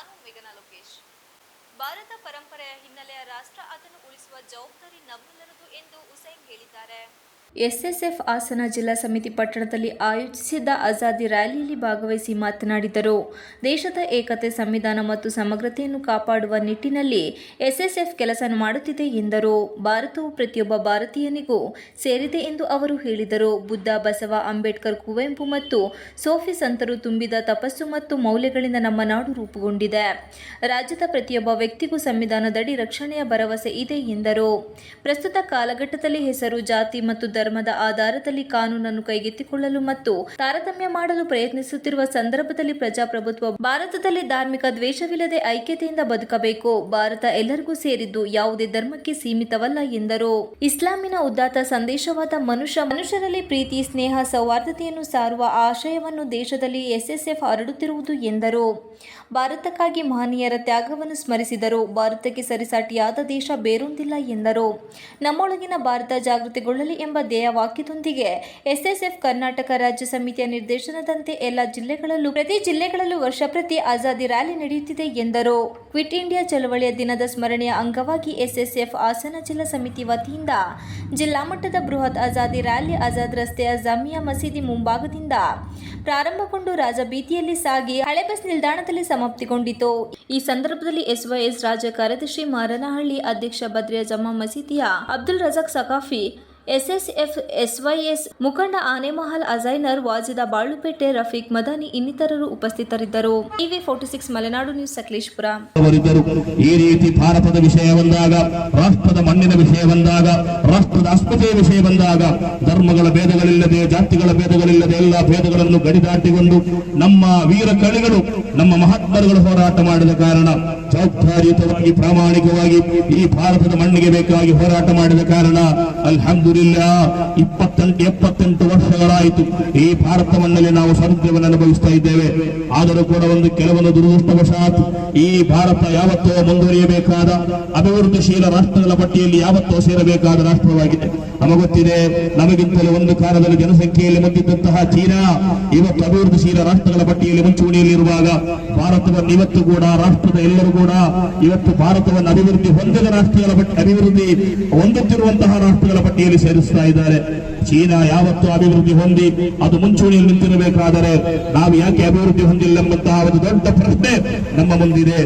ನಾನು ಮೇಘನಾ ಲೋಕೇಶ್. ಭಾರತ ಪರಂಪರೆಯ ಹಿನ್ನೆಲೆಯ ರಾಷ್ಟ್ರ ಅದನ್ನು ಉಳಿಸುವ ಜವಾಬ್ದಾರಿ ನಮ್ಮೆಲ್ಲರದು ಎಂದು ಹುಸೈನ್ ಹೇಳಿದ್ದಾರೆ. ಎಸ್ಎಸ್ಎಫ್ ಹಾಸನ ಜಿಲ್ಲಾ ಸಮಿತಿ ಪಟ್ಟಣದಲ್ಲಿ ಆಯೋಜಿಸಿದ್ದ ಆಜಾದಿ ರ್ಯಾಲಿಯಲ್ಲಿ ಭಾಗವಹಿಸಿ ಮಾತನಾಡಿದರು. ದೇಶದ ಏಕತೆ, ಸಂವಿಧಾನ ಮತ್ತು ಸಮಗ್ರತೆಯನ್ನು ಕಾಪಾಡುವ ನಿಟ್ಟಿನಲ್ಲಿ ಎಸ್ಎಸ್ಎಫ್ ಕೆಲಸ ಮಾಡುತ್ತಿದೆ ಎಂದರು. ಭಾರತವು ಪ್ರತಿಯೊಬ್ಬ ಭಾರತೀಯನಿಗೂ ಸೇರಿದೆ ಎಂದು ಅವರು ಹೇಳಿದರು. ಬುದ್ಧ, ಬಸವ, ಅಂಬೇಡ್ಕರ್ ಕುವೆಂಪು ಮತ್ತು ಸೋಫಿ ಸಂತರು ತುಂಬಿದ ತಪಸ್ಸು ಮತ್ತು ಮೌಲ್ಯಗಳಿಂದ ನಮ್ಮ ನಾಡು ರೂಪುಗೊಂಡಿದೆ. ರಾಜ್ಯದ ಪ್ರತಿಯೊಬ್ಬ ವ್ಯಕ್ತಿಗೂ ಸಂವಿಧಾನದಡಿ ರಕ್ಷಣೆಯ ಭರವಸೆ ಇದೆ ಎಂದರು. ಪ್ರಸ್ತುತ ಕಾಲಘಟ್ಟದಲ್ಲಿ ಹೆಸರು, ಜಾತಿ ಮತ್ತು ಧರ್ಮದ ಆಧಾರದಲ್ಲಿ ಕಾನೂನನ್ನು ಕೈಗೆತ್ತಿಕೊಳ್ಳಲು ಮತ್ತು ತಾರತಮ್ಯ ಮಾಡಲು ಪ್ರಯತ್ನಿಸುತ್ತಿರುವ ಸಂದರ್ಭದಲ್ಲಿ ಪ್ರಜಾಪ್ರಭುತ್ವ ಭಾರತದಲ್ಲಿ ಧಾರ್ಮಿಕ ದ್ವೇಷವಿಲ್ಲದೆ ಐಕ್ಯತೆಯಿಂದ ಬದುಕಬೇಕು. ಭಾರತ ಎಲ್ಲರಿಗೂ ಸೇರಿದ್ದು ಯಾವುದೇ ಧರ್ಮಕ್ಕೆ ಸೀಮಿತವಲ್ಲ ಎಂದರು. ಇಸ್ಲಾಮಿನ ಉದಾತ್ತ ಸಂದೇಶವಾದ ಮನುಷ್ಯ ಮನುಷ್ಯರಲ್ಲಿ ಪ್ರೀತಿ, ಸ್ನೇಹ, ಸೌಹಾರ್ದತೆಯನ್ನು ಸಾರುವ ಆಶಯವನ್ನು ದೇಶದಲ್ಲಿ ಎಸ್ಎಸ್ಎಫ್ ಹರಡುತ್ತಿರುವುದು ಎಂದರು. ಭಾರತಕ್ಕಾಗಿ ಮಹನೀಯರ ತ್ಯಾಗವನ್ನು ಸ್ಮರಿಸಿದರು. ಭಾರತಕ್ಕೆ ಸರಿಸಾಟಿಯಾದ ದೇಶ ಬೇರೊಂದಿಲ್ಲ ಎಂದರು. ನಮ್ಮೊಳಗಿನ ಭಾರತ ಜಾಗೃತಿಗೊಳ್ಳಲಿ ಎಂಬ ಧ್ಯೇಯವಾಕ್ಯದೊಂದಿಗೆ ಎಸ್ಎಸ್ಎಫ್ ಕರ್ನಾಟಕ ರಾಜ್ಯ ಸಮಿತಿಯ ನಿರ್ದೇಶನದಂತೆ ಎಲ್ಲ ಜಿಲ್ಲೆಗಳಲ್ಲೂ ಪ್ರತಿ ಜಿಲ್ಲೆಗಳಲ್ಲೂ ವರ್ಷ ಪ್ರತಿ ಆಜಾದಿ ರ್ಯಾಲಿ ನಡೆಯುತ್ತಿದೆ ಎಂದರು. ಕ್ವಿಟ್ ಇಂಡಿಯಾ ಚಳವಳಿಯ ದಿನದ ಸ್ಮರಣೆಯ ಅಂಗವಾಗಿ ಎಸ್ಎಸ್ಎಫ್ ಹಾಸನ ಜಿಲ್ಲಾ ಸಮಿತಿ ವತಿಯಿಂದ ಜಿಲ್ಲಾ ಮಟ್ಟದ ಬೃಹತ್ ಆಜಾದಿ ರ್ಯಾಲಿ ಆಜಾದ್ ರಸ್ತೆಯ ಜಾಮಿಯಾ ಮಸೀದಿ ಮುಂಭಾಗದಿಂದ ಪ್ರಾರಂಭಗೊಂಡು ರಾಜಬೀದಿಯಲ್ಲಿ ಸಾಗಿ ಹಳೆ ಬಸ್ ನಿಲ್ದಾಣದಲ್ಲಿ ಸಮಾಪ್ತಿಗೊಂಡಿತು. ಈ ಸಂದರ್ಭದಲ್ಲಿ ಎಸ್ವೈಎಸ್ ರಾಜ್ಯ ಕಾರ್ಯದರ್ಶಿ ಮಾರನಹಳ್ಳಿ, ಅಧ್ಯಕ್ಷ ಬದ್ರಿಯಾ ಜಮಾ ಮಸೀದಿಯ ಅಬ್ದುಲ್ ರಜಾಕ್ ಸಕಾಫಿ ಎಸ್ಎಸ್ಎಫ್, ಎಸ್ವೈಎಸ್ ಮುಖಂಡ ಆನೆಮಹಲ್ ಅಜೈನರ್ ವಾಜಿದ ಬಾಳುಪೇಟೆ ರಫೀಕ್ ಮದಾನಿ ಇನ್ನಿತರರು ಉಪಸ್ಥಿತರಿದ್ದರು. TV forty six Malenadu news Sakleshpur. ಈ ರೀತಿ ಭಾರತದ ವಿಷಯ ಬಂದಾಗ, ರಾಷ್ಟ್ರದ ಮಣ್ಣಿನ ವಿಷಯ ಬಂದಾಗ, ರಾಷ್ಟ್ರದ ಅಸ್ಮಿತೆಯ ವಿಷಯ ಬಂದಾಗ, ಧರ್ಮಗಳ ಭೇದಗಳಿಲ್ಲದೆ, ಜಾತಿಗಳ ಭೇದಗಳಿಲ್ಲದೆ ಎಲ್ಲ ಭೇದಗಳನ್ನು ಗಡಿದಾಟಿಕೊಂಡು ನಮ್ಮ ವೀರ ಕಳಿಗಳು, ನಮ್ಮ ಮಹಾತ್ಮರುಗಳು ಹೋರಾಟ ಮಾಡಿದ ಕಾರಣ, ಜವಾಬ್ದಾರಿಯುತವಾಗಿ, ಪ್ರಾಮಾಣಿಕವಾಗಿ ಈ ಭಾರತದ ಮಣ್ಣಿಗೆ ಬೇಕಾಗಿ ಹೋರಾಟ ಮಾಡಿದ ಕಾರಣ ಅಲ್ಹಮ್ದುಲಿಲ್ಲಾ ಇಪ್ಪತ್ತೆಂಟು ಎಪ್ಪತ್ತೆಂಟು ವರ್ಷಗಳಾಯಿತು. ಈ ಭಾರತ ಮಣ್ಣಲ್ಲಿ ನಾವು ಸ್ವಾತಂತ್ರ್ಯವನ್ನು ಅನುಭವಿಸ್ತಾ ಇದ್ದೇವೆ. ಆದರೂ ಕೂಡ ಒಂದು ಕೆಲವೊಂದು ದುರದೃಷ್ಟವಶಾತ್ ಈ ಭಾರತ ಯಾವತ್ತೋ ಮುಂದುವರಿಯಬೇಕಾದ ಅಭಿವೃದ್ಧಿಶೀಲ ರಾಷ್ಟ್ರಗಳ ಪಟ್ಟಿಯಲ್ಲಿ ಯಾವತ್ತೋ ಸೇರಬೇಕಾದ ರಾಷ್ಟ್ರವಾಗಿದೆ. ನಮಗೊತ್ತಿದೆ, ನಮಗಿಂತಲೂ ಒಂದು ಕಾಲದಲ್ಲಿ ಜನಸಂಖ್ಯೆಯಲ್ಲಿ ಮುಂದಿದ್ದಂತಹ ಚೀನಾ, ಇವತ್ತು ಅಭಿವೃದ್ಧಿಶೀಲ ರಾಷ್ಟ್ರಗಳ ಪಟ್ಟಿಯಲ್ಲಿ ಮುಂಚೂಣಿಯಲ್ಲಿರುವಾಗ ಭಾರತವನ್ನು ಇವತ್ತು ಕೂಡ, ರಾಷ್ಟ್ರದ ಎಲ್ಲರೂ ಕೂಡ ಇವತ್ತು ಭಾರತವನ್ನು ಅಭಿವೃದ್ಧಿ ಹೊಂದಿದ ರಾಷ್ಟ್ರಗಳ ಪಟ್ಟಿ, ಅಭಿವೃದ್ಧಿ ಹೊಂದುತ್ತಿರುವಂತಹ ರಾಷ್ಟ್ರಗಳ ಪಟ್ಟಿಯಲ್ಲಿ ಸೇರಿಸ್ತಾ ಇದ್ದಾರೆ. ಚೀನಾ ಯಾವತ್ತು ಅಭಿವೃದ್ಧಿ ಹೊಂದಿ ಅದು ಮುಂಚೂಣಿಯಲ್ಲಿ ನಿಂತಿರಬೇಕಾದರೆ ನಾವು ಯಾಕೆ ಅಭಿವೃದ್ಧಿ ಹೊಂದಿಲ್ಲ ಎಂಬಂತಹ ಒಂದು ದೊಡ್ಡ ಪ್ರಶ್ನೆ ನಮ್ಮ ಮುಂದಿದೆ.